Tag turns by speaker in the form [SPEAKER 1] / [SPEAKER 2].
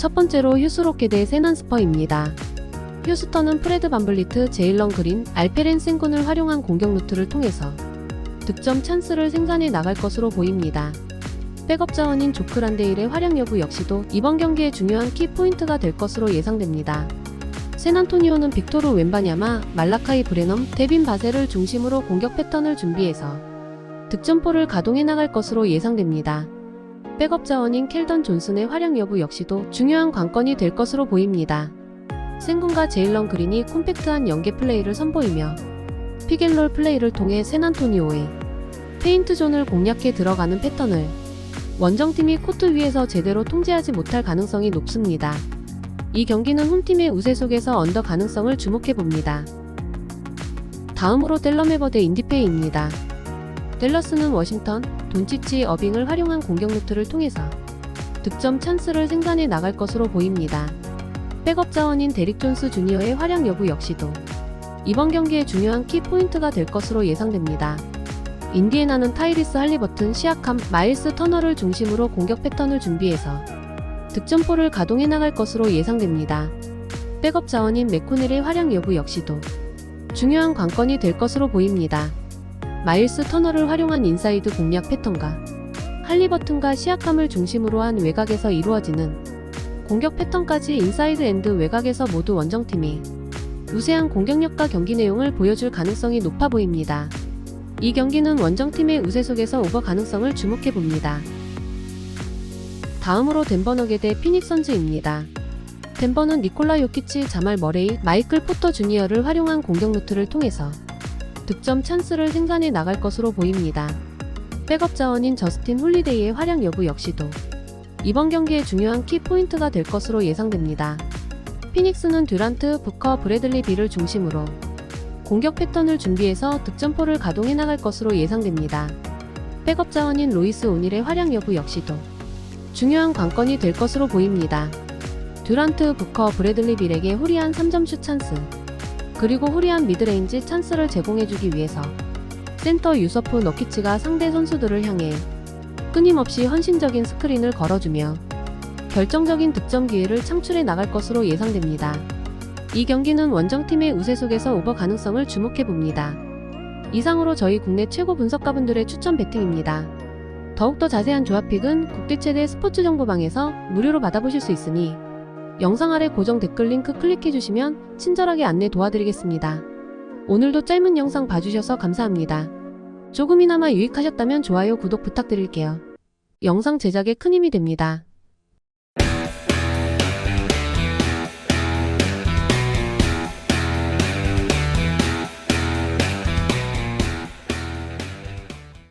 [SPEAKER 1] 첫 번째로 휴스로케 대 세난스퍼입니다. 휴스턴은 프레드 반블리트, 제일런 그린, 알페렌 센군을 활용한 공격 루트를 통해서 득점 찬스를 생산해 나갈 것으로 보입니다. 백업 자원인 조크란데일의 활약 여부 역시도 이번 경기의 중요한 키 포인트가 될 것으로 예상됩니다. 샌안토니오는 빅토르 웬바냐마, 말라카이 브레넘, 데빈 바셀을 중심으로 공격 패턴을 준비해서 득점포를 가동해 나갈 것으로 예상됩니다. 백업 자원인 켈던 존슨의 활약 여부 역시도 중요한 관건이 될 것으로 보입니다. 생군과 제일런 그린이 콤팩트한 연계 플레이를 선보이며 피겔롤 플레이를 통해 샌안토니오의 페인트 존을 공략해 들어가는 패턴을 원정팀이 코트 위에서 제대로 통제하지 못할 가능성이 높습니다. 이 경기는 홈팀의 우세 속에서 언더 가능성을 주목해 봅니다. 다음으로 델러메버 대 인디페이입니다. 델러스는 워싱턴, 돈치치 어빙을 활용한 공격 루트를 통해서 득점 찬스를 생산해 나갈 것으로 보입니다. 백업 자원인 데릭 존스 주니어의 활약 여부 역시도 이번 경기의 중요한 키 포인트가 될 것으로 예상됩니다. 인디애나는 타이리스 할리버튼, 시아캄, 마일스 터널을 중심으로 공격 패턴을 준비해서 득점포를 가동해 나갈 것으로 예상됩니다. 백업 자원인 맥코넬의 활약 여부 역시도 중요한 관건이 될 것으로 보입니다. 마일스 터널을 활용한 인사이드 공략 패턴과 할리버튼과 시아캄을 중심으로 한 외곽에서 이루어지는 공격 패턴까지 인사이드 앤드 외곽에서 모두 원정팀이 우세한 공격력과 경기 내용을 보여줄 가능성이 높아 보입니다. 이 경기는 원정팀의 우세 속에서 오버 가능성을 주목해 봅니다. 다음으로 덴버 너게 대 피닉 선즈입니다. 덴버는 니콜라 요키치, 자말 머레이, 마이클 포터 주니어를 활용한 공격 루트를 통해서 득점 찬스를 생산해 나갈 것으로 보입니다. 백업 자원인 저스틴 홀리데이의 활약 여부 역시도 이번 경기의 중요한 키 포인트가 될 것으로 예상됩니다. 피닉스는 듀란트, 부커, 브래들리 비를 중심으로 공격 패턴을 준비해서 득점포를 가동해 나갈 것으로 예상됩니다. 백업 자원인 로이스 오닐의 활약 여부 역시도 중요한 관건이 될 것으로 보입니다. 듀란트, 부커, 브래들리 빌에게 후리한 3점 슛 찬스, 그리고 후리한 미드레인지 찬스를 제공해주기 위해서 센터 유서프 너키츠가 상대 선수들을 향해 끊임없이 헌신적인 스크린을 걸어주며 결정적인 득점 기회를 창출해 나갈 것으로 예상됩니다. 이 경기는 원정팀의 우세 속에서 오버 가능성을 주목해 봅니다. 이상으로 저희 국내 최고 분석가분들의 추천 배팅입니다. 더욱더 자세한 조합픽은 국대 최대 스포츠 정보방에서 무료로 받아보실 수 있으니 영상 아래 고정 댓글 링크 클릭해 주시면 친절하게 안내 도와드리겠습니다. 오늘도 짧은 영상 봐주셔서 감사합니다. 조금이나마 유익하셨다면 좋아요, 구독 부탁드릴게요. 영상 제작에 큰 힘이 됩니다.